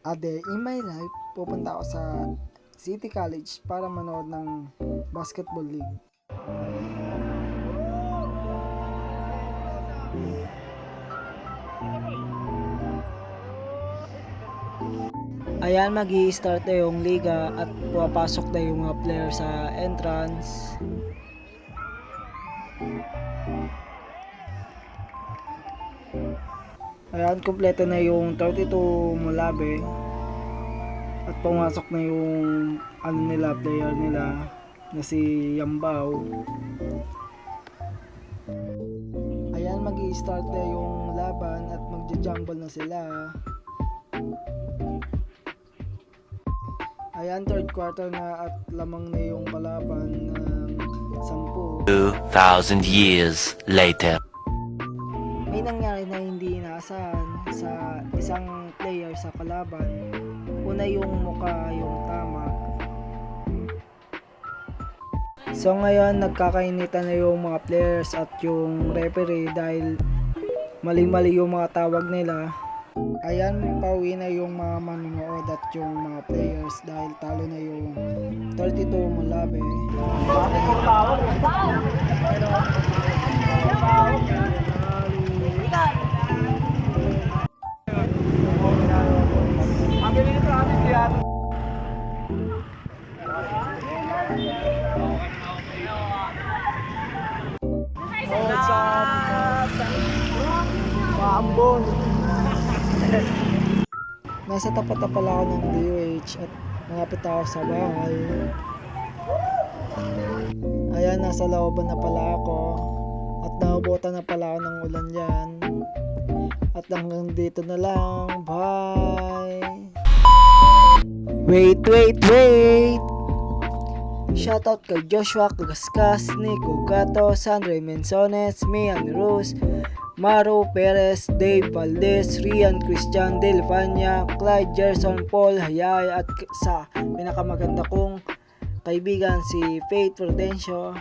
Ade, in my life, pupunta ako sa City College para manood ng basketball league. Ayan, mag start na yung liga at pumapasok na yung mga player sa entrance. Ayan, kompleto na yung 32 mulabe. At pumasok na yung ano nila, player nila na si Yambao. Ayan, mag start na yung laban at magja-jumble na sila. Ayan, third quarter na at lamang na yung palaban ng 10. 2,000 years later. May nangyari na hindi inaasahan sa isang player sa kalaban. Una yung mukha yung tama. So ngayon nagkakainitan na yung mga players at yung referee dahil mali-mali yung mga tawag nila. Ayan, pauwi na yung mga manonood at yung mga players dahil talo na yung 32 mulabe. Maambon. Nasa tapat na pala ako ng DOH at malapit ako sa bahay. Ayan, nasa looban na pala ako. At naubutan na pala ako ng ulan dyan. At hanggang dito na lang. Bye! Wait, wait, wait! Shoutout kay Joshua Kagaskas, Nico Gato, Sandre Mensones, Mian Rose, Maro Perez, Dave Valdez, Rian Christian Delvania, Clyde Gerson, Paul Hayay at sa pinakamaganda kong kaibigan si Faith Prudencio.